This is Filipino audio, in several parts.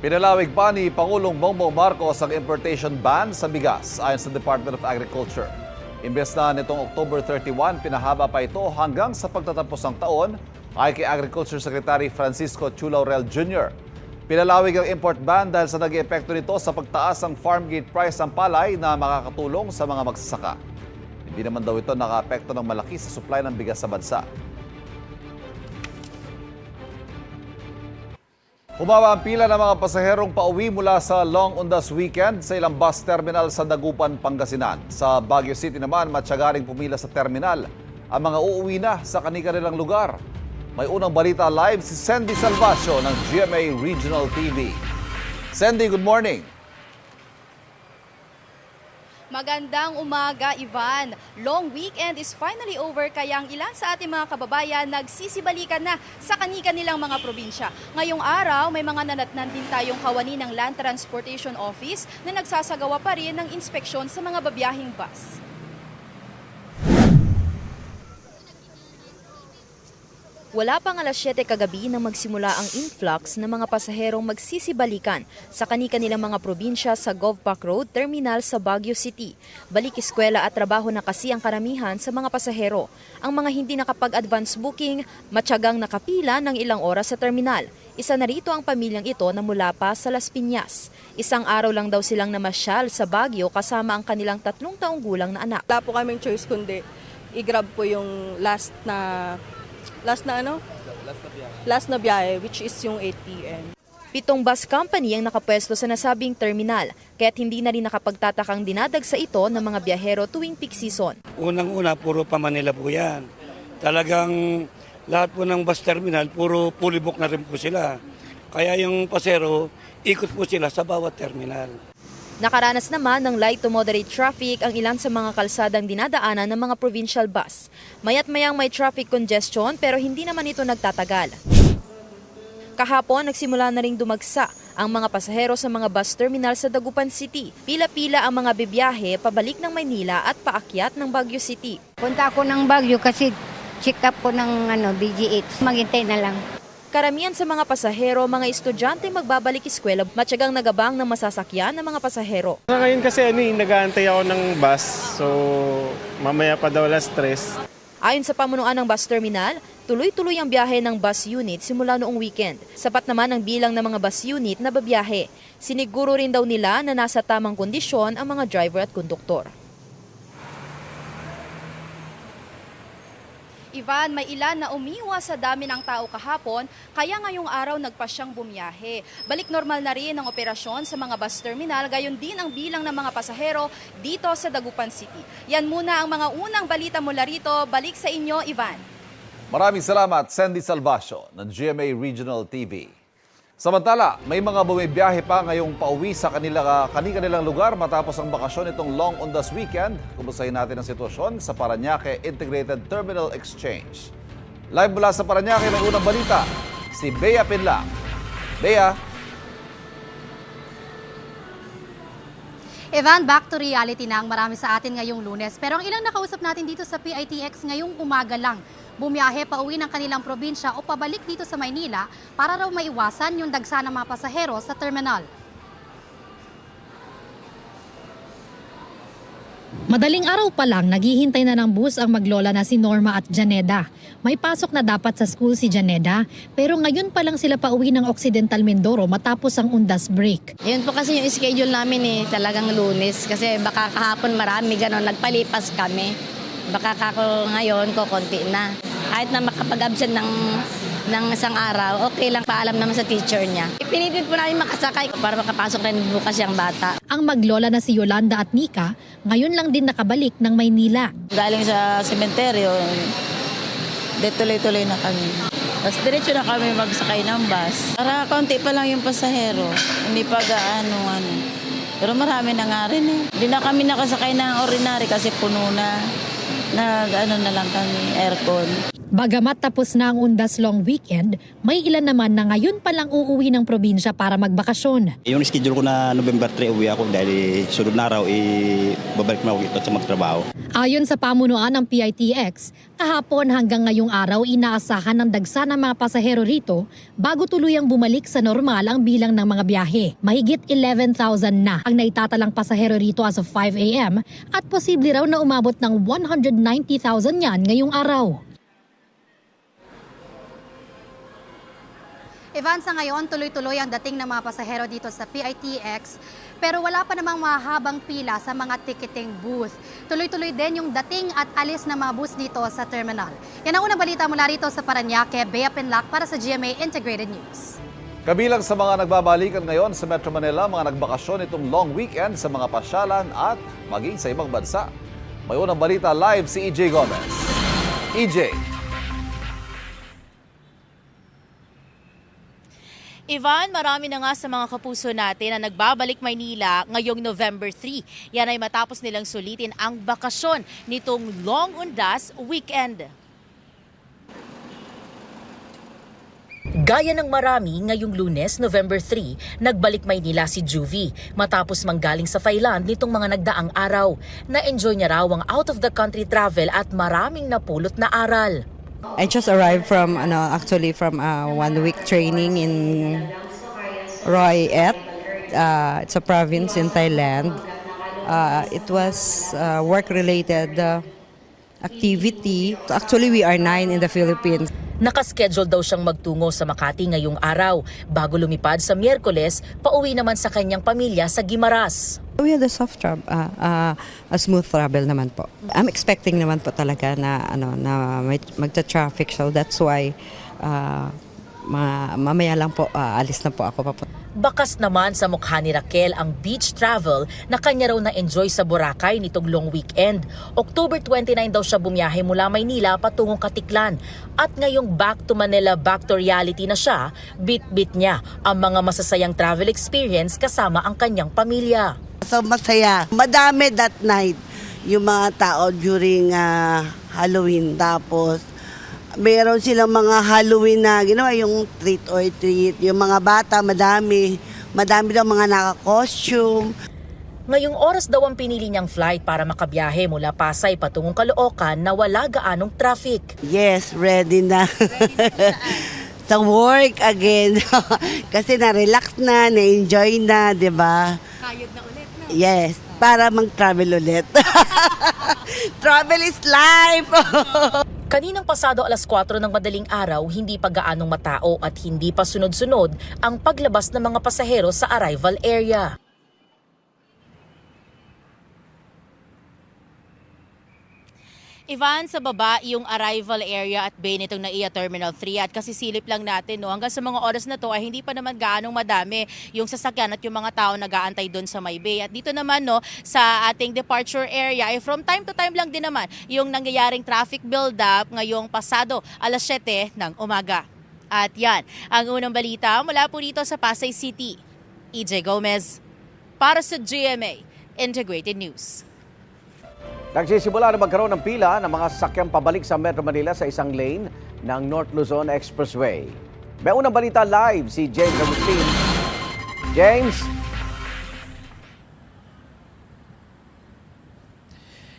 Pinalawig pa ni Pangulong Bongbong Marcos ang importation ban sa bigas ayon sa Department of Agriculture. Imbes na nitong October 31, pinahaba pa ito hanggang sa pagtatapos ng taon ay kay Agriculture Secretary Francisco Chu Laurel Jr. Pinalawig ang import ban dahil sa nag epekto nito sa pagtaas ng farm gate price ng palay na makakatulong sa mga magsasaka. Hindi naman daw ito nakaapekto ng malaki sa supply ng bigas sa bansa. Humaba ang pila ng mga pasaherong pauwi mula sa Long Undas Weekend sa ilang bus terminal sa Dagupan, Pangasinan. Sa Baguio City naman, matsagaring pumila sa terminal ang mga uuwi na sa kanilang lugar. May unang balita live si Sandy Salvacio ng GMA Regional TV. Sandy, good morning. Magandang umaga, Ivan. Long weekend is finally over kaya ang ilan sa ating mga kababayan nagsisibalikan na sa kani-kanilang mga probinsya. Ngayong araw, may mga nanatnan din tayong kawani ng Land Transportation Office na nagsasagawa pa rin ng inspeksyon sa mga babiyahing bus. Wala pang alas 7 kagabi nang magsimula ang influx ng mga pasaherong magsisibalikan sa kani-kanilang mga probinsya sa Govpac Road Terminal sa Baguio City. Balik eskwela at trabaho na kasi ang karamihan sa mga pasahero. Ang mga hindi nakapag-advance booking, matyagang nakapila ng ilang oras sa terminal. Isa na rito ang pamilyang ito na mula pa sa Las Piñas. Isang araw lang daw silang namasyal sa Baguio kasama ang kanilang tatlong taong gulang na anak. Wala po kaming choice kundi i-grab po yung last na last na ano? Last na biyahe which is yung 8 p.m. Pitong bus company ang nakapwesto sa nasabing terminal, kaya't hindi na rin nakapagtatakang dinadagsa ito ng mga biyahero tuwing peak season. Unang-una, puro pa Manila po yan. Talagang lahat po ng bus terminal, puro fully book na rin po sila. Kaya yung pasero, ikot po sila sa bawat terminal. Nakaranas naman ng light to moderate traffic ang ilan sa mga kalsadang dinadaanan ng mga provincial bus. Mayat mayang may traffic congestion pero hindi naman ito nagtatagal. Kahapon, nagsimula na ring dumagsa ang mga pasahero sa mga bus terminal sa Dagupan City. Pila-pila ang mga bibiyahe pabalik ng Maynila at paakyat ng Baguio City. Punta ako ng Baguio kasi check up ko ng ano, BGH. Maghintay na lang. Karamihan sa mga pasahero, mga estudyante magbabalik eskwela, matyagang nagabang ng masasakyan ng mga pasahero. Sa ngayon kasi ano eh, nag-aantay ako ng bus. So, mamaya pa daw last stress. Ayon sa pamunuan ng bus terminal, tuloy-tuloy ang biyahe ng bus unit simula noong weekend. Sapat naman ang bilang ng mga bus unit na babiyahe. Siniguro rin daw nila na nasa tamang kondisyon ang mga driver at konduktor. Ivan, may ilan na umiwas sa dami ng tao kahapon, kaya ngayong araw nagpasyang bumiyahe. Balik normal na rin ang operasyon sa mga bus terminal, gayon din ang bilang ng mga pasahero dito sa Dagupan City. Yan muna ang mga unang balita mula rito. Balik sa inyo, Ivan. Maraming salamat, Sandy Salvacio ng GMA Regional TV. Samantala, may mga bumibiyahe pa ngayong pauwi sa kanila, kanilang lugar matapos ang bakasyon itong Long Undas Weekend. Kumustahin natin ang sitwasyon sa Paranaque Integrated Terminal Exchange. Live mula sa Paranaque, may unang balita, si Bea Pinla. Bea, Evan, back to reality na ang marami sa atin ngayong lunes. Pero ang ilang nakausap natin dito sa PITX ngayong umaga lang, bumiyahe pa uwi ng kanilang probinsya o pabalik dito sa Maynila para raw maiwasan yung dagsa ng mga pasahero sa terminal. Madaling araw pa lang, naghihintay na ng bus ang maglola na si Norma at Janeda. May pasok na dapat sa school si Janeda, pero ngayon pa lang sila pauwi ng Occidental Mindoro matapos ang undas break. Yun po kasi yung schedule namin eh, talagang lunes. Kasi baka kahapon marami ganon, nagpalipas kami. Baka kako ngayon ko konti na. Kahit na makapag-absent ng, ng isang araw, okay lang paalam naman sa teacher niya. Pinitit po namin makasakay para makapasok rin bukas yung bata. Ang maglola na si Yolanda at Nika, ngayon lang din nakabalik ng Maynila. Galing sa sementeryo, de tuloy-tuloy na kami. Tapos diretso na kami magsakay ng bus. Para konti pa lang yung pasahero. Hindi pa gaano ano. Pero marami na nga rin eh. Hindi na kami nakasakay ng ordinary kasi puno na. Nag ano na lang kami, aircon. Bagamat tapos na ang undas long weekend, may ilan naman na ngayon pa lang uuwi ng probinsya para magbakasyon. Yung schedule ko na November 3 uwi ako dahil sunod na araw eh, babalik na ako dito sa magtrabaho. Ayon sa pamunuan ng PITX, kahapon hanggang ngayong araw inaasahan ng dagsa ng mga pasahero rito bago tuluyang bumalik sa normal ang bilang ng mga biyahe. Mahigit 11,000 na ang naitatalang pasahero rito as of 5 a.m. at posible raw na umabot ng 190,000 yan ngayong araw. Ivan, sa ngayon, tuloy-tuloy ang dating ng mga pasahero dito sa PITX, pero wala pa namang mahabang pila sa mga ticketing booth. Tuloy-tuloy din yung dating at alis ng mga bus dito sa terminal. Yan ang unang balita mula rito sa Paranaque, Bea Pinlac para sa GMA Integrated News. Kabilang sa mga nagbabalikan ngayon sa Metro Manila, mga nagbakasyon itong long weekend sa mga pasyalan at maging sa ibang bansa. May unang balita live si EJ Gomez. EJ. Ivan, marami na nga sa mga kapuso natin na nagbabalik Maynila ngayong November 3. Yan ay matapos nilang sulitin ang bakasyon nitong Long Undas Weekend. Gaya ng marami, ngayong lunes, November 3, nagbalik Maynila si Juvie matapos manggaling sa Thailand nitong mga nagdaang araw. Na-enjoy niya raw ang out-of-the-country travel at maraming napulot na aral. I just arrived from ano actually from a one week training in Roy Et. Uh, it's a province in Thailand. Uh, it was uh, work related uh, activity. Actually we are nine in the Philippines. Nakaschedule daw siyang magtungo sa Makati ngayong araw bago lumipad sa Miyerkules pauwi naman sa kanyang pamilya sa Gimaras. We had a soft travel, uh, uh, a smooth travel naman po. I'm expecting naman po talaga na ano na magta-traffic so that's why uh, ma- mamaya lang po uh, alis na po ako papunta. Bakas naman sa mukha ni Raquel ang beach travel na kanya raw na-enjoy sa Boracay nitong long weekend. October 29 daw siya bumiyahe mula Maynila patungong Katiklan. At ngayong back to Manila, back to reality na siya, bit-bit niya ang mga masasayang travel experience kasama ang kanyang pamilya. So masaya. Madami that night yung mga tao during ah, Halloween. Tapos meron silang mga Halloween na ginawa yung treat or treat. Yung mga bata, madami. Madami daw mga naka-costume. Ngayong oras daw ang pinili niyang flight para makabiyahe mula Pasay patungong Caloocan na wala gaanong traffic. Yes, ready na. Sa work again. Kasi na-relax na, na-enjoy na, di ba? Kayod na ulit, no? Yes, para mag-travel ulit. Travel is life! Kaninang pasado alas 4 ng madaling araw, hindi pa gaanong matao at hindi pa sunod-sunod ang paglabas ng mga pasahero sa arrival area. Ivan, sa baba yung arrival area at bay nitong NAIA Terminal 3 at kasi silip lang natin no hanggang sa mga oras na to ay hindi pa naman gaanong madami yung sasakyan at yung mga tao nag-aantay doon sa may bay at dito naman no sa ating departure area ay from time to time lang din naman yung nangyayaring traffic build up ngayong pasado alas 7 ng umaga. At yan, ang unang balita mula po rito sa Pasay City. EJ Gomez para sa GMA Integrated News. Nagsisimula na magkaroon ng pila ng mga sasakyang pabalik sa Metro Manila sa isang lane ng North Luzon Expressway. May unang balita live si James Agustin. James,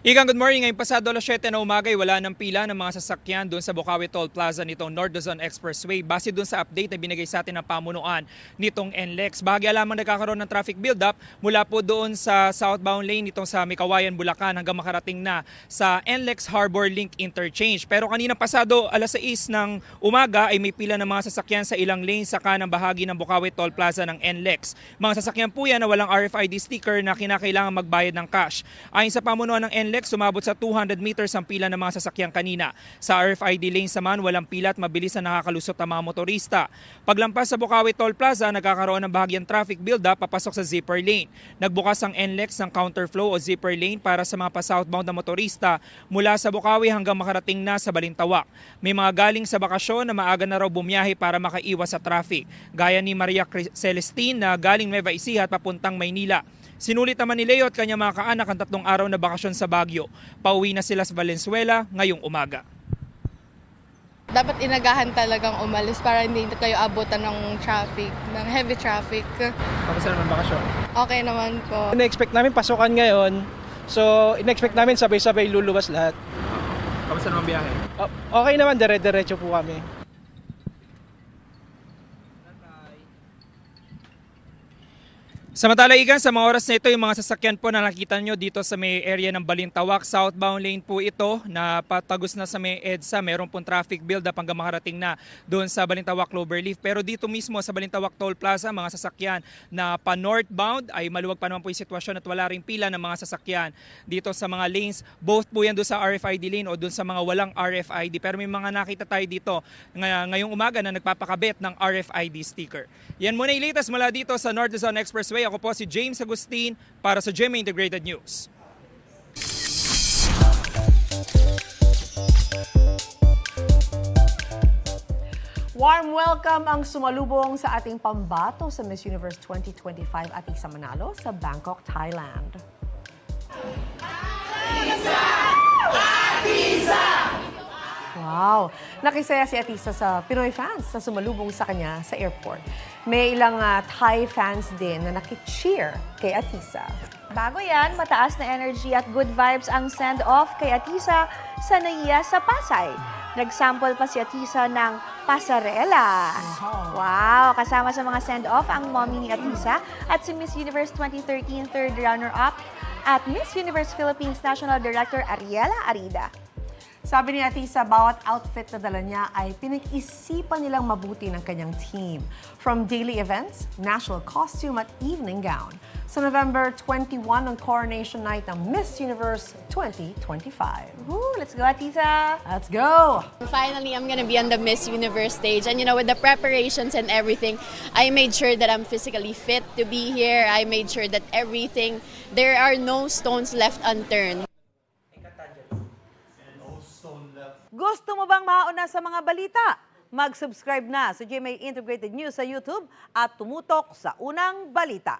Igang good morning. Ngayong pasado alas 7 na umaga ay wala ng pila ng mga sasakyan doon sa Bukawi Toll Plaza nitong North Luzon Expressway base doon sa update na binigay sa atin ng pamunuan nitong NLEX. Bahagya lamang nagkakaroon ng traffic build-up mula po doon sa southbound lane nitong sa Mikawayan, Bulacan hanggang makarating na sa NLEX Harbor Link Interchange. Pero kanina pasado alas 6 ng umaga ay may pila ng mga sasakyan sa ilang lane sa kanang bahagi ng Bukawi Toll Plaza ng NLEX. Mga sasakyan po yan na walang RFID sticker na kinakailangan magbayad ng cash. Ayon sa pamunuan ng NLEX, sumabot sa 200 meters ang pila ng mga sasakyan kanina. Sa RFID lanes naman, walang pila at mabilis na nakakalusot ang mga motorista. Paglampas sa Bukawi Toll Plaza, nagkakaroon ng bahagyang traffic build-up papasok sa zipper lane. Nagbukas ang NLEX ng counterflow o zipper lane para sa mga pa-southbound na motorista mula sa Bukawi hanggang makarating na sa Balintawak. May mga galing sa bakasyon na maaga na raw bumiyahe para makaiwas sa traffic. Gaya ni Maria Celestine na galing Nueva Ecija at papuntang Maynila. Sinulit naman ni Leo at kanyang mga kaanak ang tatlong araw na bakasyon sa Baguio. Pauwi na sila sa Valenzuela ngayong umaga. Dapat inagahan talagang umalis para hindi kayo abutan ng traffic, ng heavy traffic. Kamusta naman bakasyon? Okay naman po. In-expect namin pasukan ngayon. So, in-expect namin sabay-sabay luluwas lahat. Kamusta naman biyahe? O- Okay naman, dire-diretso po kami. Samantala, Igan, sa mga oras na ito, yung mga sasakyan po na nakita nyo dito sa may area ng Balintawak, southbound lane po ito na patagos na sa may EDSA. Meron pong traffic build up hanggang makarating na doon sa Balintawak Cloverleaf. Pero dito mismo sa Balintawak Toll Plaza, mga sasakyan na pa northbound ay maluwag pa naman po yung sitwasyon at wala ring pila ng mga sasakyan dito sa mga lanes. Both po yan doon sa RFID lane o doon sa mga walang RFID. Pero may mga nakita tayo dito ngay- ngayong umaga na nagpapakabit ng RFID sticker. Yan muna yung latest mula dito sa North Luzon Expressway. Ako po si James Agustin para sa GMA Integrated News. Warm welcome ang sumalubong sa ating pambato sa Miss Universe 2025 at isa Manalo sa Bangkok, Thailand. Wow! Nakisaya si Atisa sa Pinoy fans na sumalubong sa kanya sa airport. May ilang ah, Thai fans din na nakicheer kay Atisa. Bago yan, mataas na energy at good vibes ang send-off kay Atisa sa NAIA sa Pasay. Nagsample pa si Atisa ng pasarela. Wow! Kasama sa mga send-off ang mommy ni Atisa at si Miss Universe 2013 third runner-up at Miss Universe Philippines National Director Ariela Arida. Sabi ni Atisa, bawat outfit na dala niya ay pinag-isipan nilang mabuti ng kanyang team. From daily events, national costume at evening gown. Sa November 21 on Coronation Night ng Miss Universe 2025. Woo! Let's go, Atisa! Let's go! Finally, I'm gonna be on the Miss Universe stage. And you know, with the preparations and everything, I made sure that I'm physically fit to be here. I made sure that everything, there are no stones left unturned. Gusto mo bang mauna sa mga balita? Mag-subscribe na sa GMA Integrated News sa YouTube at tumutok sa unang balita.